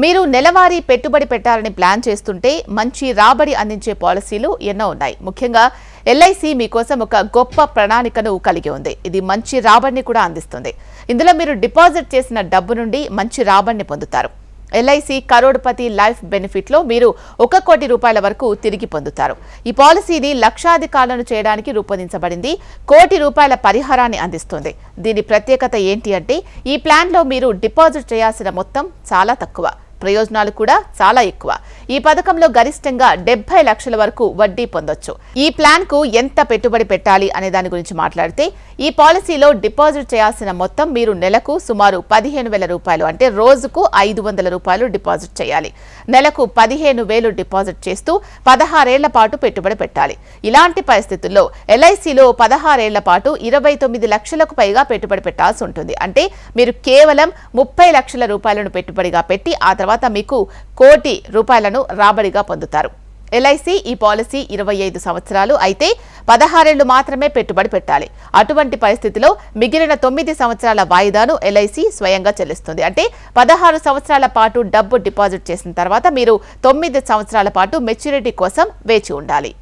మీరు నెలవారీ పెట్టుబడి పెట్టాలని ప్లాన్ చేస్తుంటే మంచి రాబడి అందించే పాలసీలు ఎన్నో ఉన్నాయి. ముఖ్యంగా ఎల్ఐసి మీకోసం ఒక గొప్ప ప్రణాళికను కలిగి ఉంది. ఇది మంచి రాబడిని కూడా అందిస్తుంది. ఇందులో మీరు డిపాజిట్ చేసిన డబ్బు నుండి మంచి రాబడిని పొందుతారు. ఎల్ఐసి కరోడ్పతి లైఫ్ బెనిఫిట్లో మీరు ఒక కోటి రూపాయల వరకు తిరిగి పొందుతారు. ఈ పాలసీని లక్షాధికారులను చేయడానికి రూపొందించబడింది కోటి రూపాయల పరిహారాన్ని అందిస్తుంది. దీని ప్రత్యేకత ఏంటి అంటే ఈ ప్లాన్లో మీరు డిపాజిట్ చేయాల్సిన మొత్తం చాలా తక్కువ. ప్రయోజనాలు కూడా చాలా ఎక్కువ. ఈ పథకంలో గరిష్టంగా డెబ్బై లక్షల వరకు వడ్డీ పొందొచ్చు. ఈ ప్లాన్కు ఎంత పెట్టుబడి పెట్టాలి అనే దాని గురించి మాట్లాడితే ఈ పాలసీలో డిపాజిట్ చేయాల్సిన మొత్తం మీరు నెలకు సుమారు పదిహేను వేల రూపాయలు అంటే రోజుకు ఐదు వందల రూపాయలు డిపాజిట్ చేయాలి. నెలకు పదిహేను వేలు డిపాజిట్ చేస్తూ పదహారేళ్ళ పాటు పెట్టుబడి పెట్టాలి. ఇలాంటి పరిస్థితుల్లో ఎల్ఐసిలో పదహారేళ్ళ పాటు ఇరవై తొమ్మిది లక్షలకు పైగా పెట్టుబడి పెట్టాల్సి ఉంటుంది. అంటే మీరు కేవలం ముప్పై లక్షల రూపాయలను పెట్టుబడిగా పెట్టి ఆ తర్వాత తర్వాత మీకు కోటి రూపాయలను రాబడిగా పొందుతారు. ఎల్ఐసి ఈ పాలసీ ఇరవై ఐదు సంవత్సరాలు అయితే పదహారేళ్ళు మాత్రమే పెట్టుబడి పెట్టాలి. అటువంటి పరిస్థితిలో మిగిలిన తొమ్మిది సంవత్సరాల వాయిదాను ఎల్ఐసి స్వయంగా చెల్లిస్తుంది. అంటే పదహారు సంవత్సరాల పాటు డబ్బు డిపాజిట్ చేసిన తర్వాత మీరు తొమ్మిది సంవత్సరాల పాటు మెచ్యూరిటీ కోసం వేచి ఉండాలి.